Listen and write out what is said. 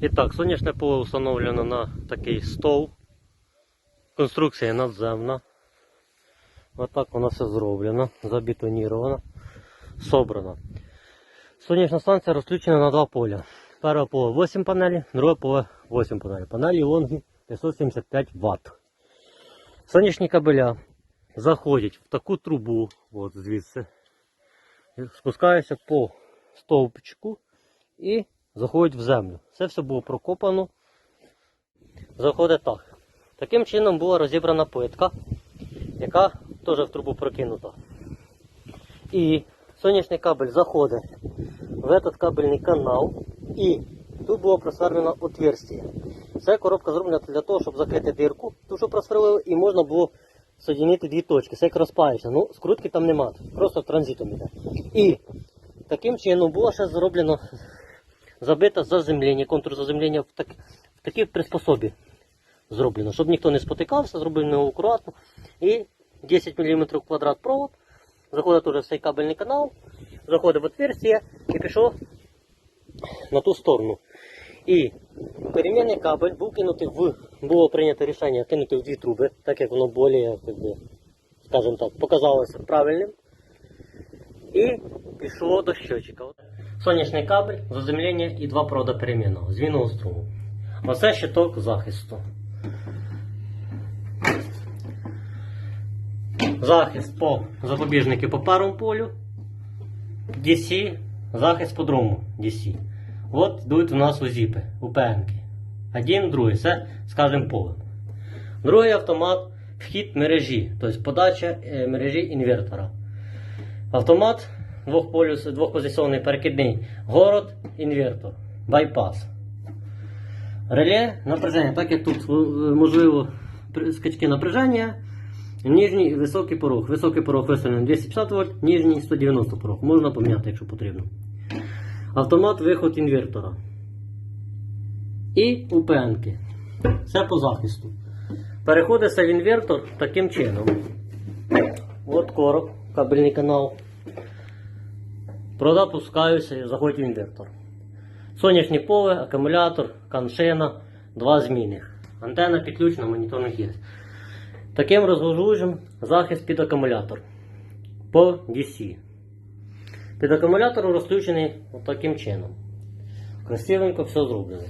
І так, сонячне поле встановлено на такий стол. Конструкція надземна. Отак воно все зроблено, забетоніровано, собрано. Сонячна станція розключена на два поля. Перше поле 8 панелей, друге поле 8 панелей. Панелі лонги 575 Вт. Сонячні кабеля заходять в таку трубу, от звідси, спускаються по стовпчику і заходять в землю. Це все було прокопано. Заходить так. Таким чином була розібрана плитка, яка теж в трубу прокинута. І сонячний кабель заходить в этот кабельний канал і тут було просверлено отверстие. Це коробка зроблена для того, щоб закрити дирку, ту, що просверлили, і можна було соединити дві точки. Це як розпається. Ну, скрутки там нема, просто транзитом іде. І таким чином було ще зроблено забите заземлення, контур заземлення в, так, в такій приспособі зроблено, щоб ніхто не спотикався, зроблено акуратно. І 10 мм квадрат провод. Заходить уже в цей кабельний канал, заходить в отверстие і пішов на ту сторону. І перемінний кабель був кинутий в було прийнято рішення кинути в дві труби, так як воно більш, скажімо так, показалося правильним. І пішло до щочика. Сонячний кабель, заземлення і два провода перемінного, змінного струму. Оце щиток захисту. Захист по запобіжники по парому полю. DC, захист по другому DC. От йдуть у нас УЗІПи, УПНки. Один, другий, це, скажімо, поле. Другий автомат вхід мережі, тобто подача е, мережі інвертора. Автомат двохполюс, двохпозиційний перекидний. Город, інвертор, байпас. Реле напряження, так як тут е, можливо скачки напряження. Нижній високий порог. Високий порог виставлений 250 вольт, нижній 190 порог. Можна поміняти, якщо потрібно. Автомат виход інвертора. І УПНки. Все по захисту. Переходиться в інвертор таким чином. От короб, кабельний канал. Провода пускаються і заходять в інвертор. Сонячне поле, акумулятор, каншина, два зміни. Антенна підключена, моніторник є. Таким розгружуємо захист під акумулятор по DC. Під акумулятором розключений таким чином. Красивенько все зроблено.